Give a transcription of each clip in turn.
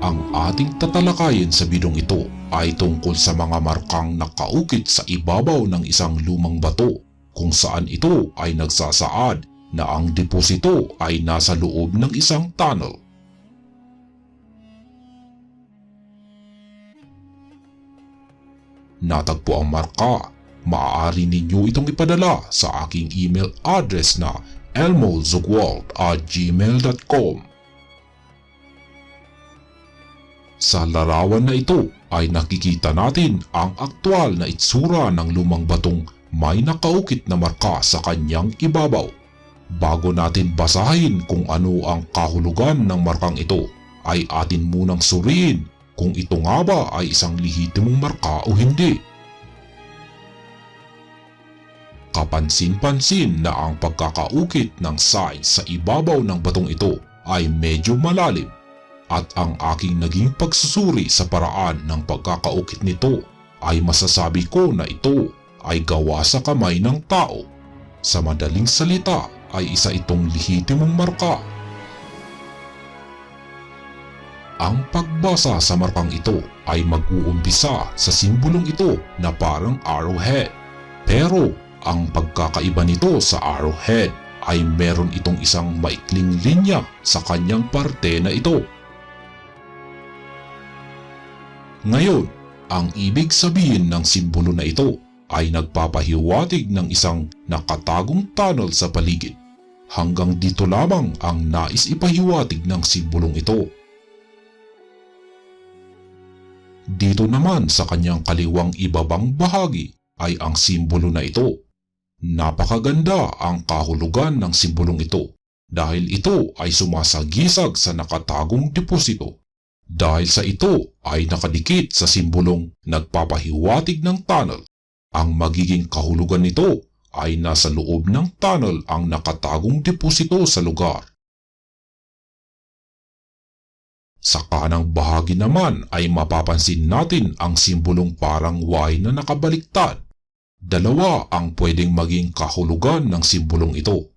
Ang ating tatalakayin sa bidong ito ay tungkol sa mga markang nakaukit sa ibabaw ng isang lumang bato kung saan ito ay nagsasaad na ang deposito ay nasa loob ng isang tunnel. Natagpo ang marka. Maaari ninyo itong ipadala sa aking email address na elmozugwald at gmail.com Sa larawan na ito ay nakikita natin ang aktwal na itsura ng lumang batong may nakaukit na marka sa kanyang ibabaw. Bago natin basahin kung ano ang kahulugan ng markang ito, ay atin munang suriin kung ito nga ba ay isang lehitimong marka o hindi. Kapansin-pansin na ang pagkakaukit ng sign sa ibabaw ng batong ito ay medyo malalim at ang aking naging pagsusuri sa paraan ng pagkakaukit nito ay masasabi ko na ito ay gawa sa kamay ng tao. Sa madaling salita ay isa itong lehitimong marka. Ang pagbasa sa markang ito ay mag-uumpisa sa simbolong ito na parang arrowhead. Pero ang pagkakaiba nito sa arrowhead ay meron itong isang maikling linya sa kanyang parte na ito. Ngayon, ang ibig sabihin ng simbolo na ito ay nagpapahiwatig ng isang nakatagong tunnel sa paligid. Hanggang dito lamang ang nais ipahiwatig ng simbolong ito. Dito naman sa kanyang kaliwang ibabang bahagi ay ang simbolo na ito. Napakaganda ang kahulugan ng simbolong ito dahil ito ay sumasagisag sa nakatagong deposito. Dahil sa ito ay nakadikit sa simbolong nagpapahiwatig ng tunnel. Ang magiging kahulugan nito ay nasa loob ng tunnel ang nakatagong deposito sa lugar. Sa kanang bahagi naman ay mapapansin natin ang simbolong parang Y na nakabaliktad. Dalawa ang pwedeng maging kahulugan ng simbolong ito.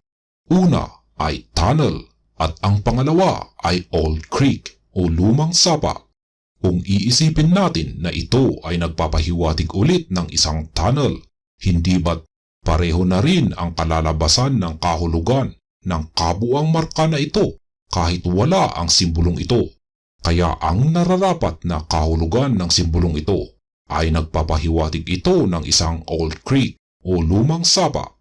Una ay tunnel at ang pangalawa ay Old Creek o Lumang Sapa. Kung iisipin natin na ito ay nagpapahiwatig ulit ng isang tunnel, hindi ba't pareho na rin ang kalalabasan ng kahulugan ng kabuang marka na ito kahit wala ang simbolong ito. Kaya ang nararapat na kahulugan ng simbolong ito ay nagpapahiwatig ito ng isang Old Creek o lumang sapa.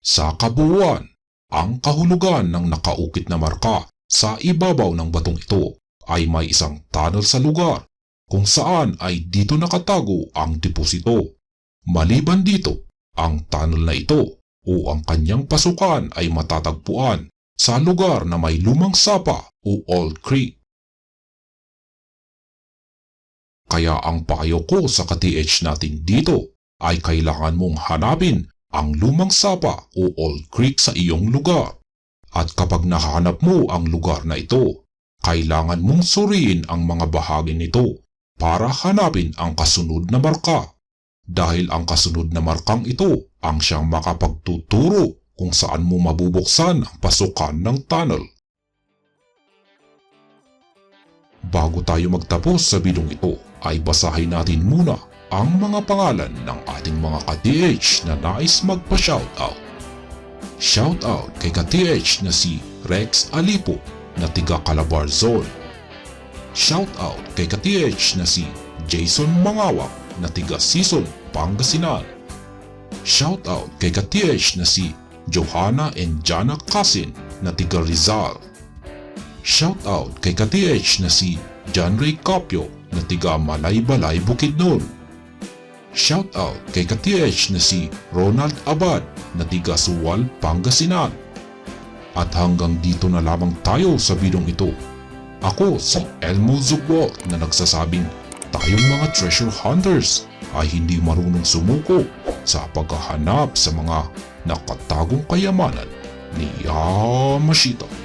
Sa kabuuan, ang kahulugan ng nakaukit na marka sa ibabaw ng batong ito ay may isang tunnel sa lugar kung saan ay dito nakatago ang deposito. Maliban dito, ang tunnel na ito o ang kanyang pasukan ay matatagpuan sa lugar na may lumang sapa o Old Creek. Kaya ang payo ko sa ka-TH natin dito ay kailangan mong hanapin ang lumang sapa o Old Creek sa iyong lugar. At kapag nahanap mo ang lugar na ito, kailangan mong suriin ang mga bahagi nito para hanapin ang kasunod na marka. Dahil ang kasunod na markang ito ang siyang makapagtuturo kung saan mo mabubuksan ang pasukan ng tunnel. Bago tayo magtapos sa bidong ito, ay basahin natin muna ang mga pangalan ng ating mga ka-TH na nais magpa-shoutout. Shoutout kay ka-TH na si Rex Alipo na tiga Calabar Zone. Shoutout kay ka-TH na si Jason Mangawak na tiga Sison, Pangasinan. Shoutout kay ka-TH na si Johanna and Jana Kasin na tiga Rizal. Shoutout kay ka-TH na si John Ray Capio na tiga Malay-Balay Bukidnon. Shoutout kay ka-TH na si Ronald Abad na tiga Pangasinan. At hanggang dito na lamang tayo sa bidong ito. Ako si Elmo Zugwalt na nagsasabing tayong mga treasure hunters ay hindi marunong sumuko sa paghahanap sa mga nakatagong kayamanan ni Yamashita.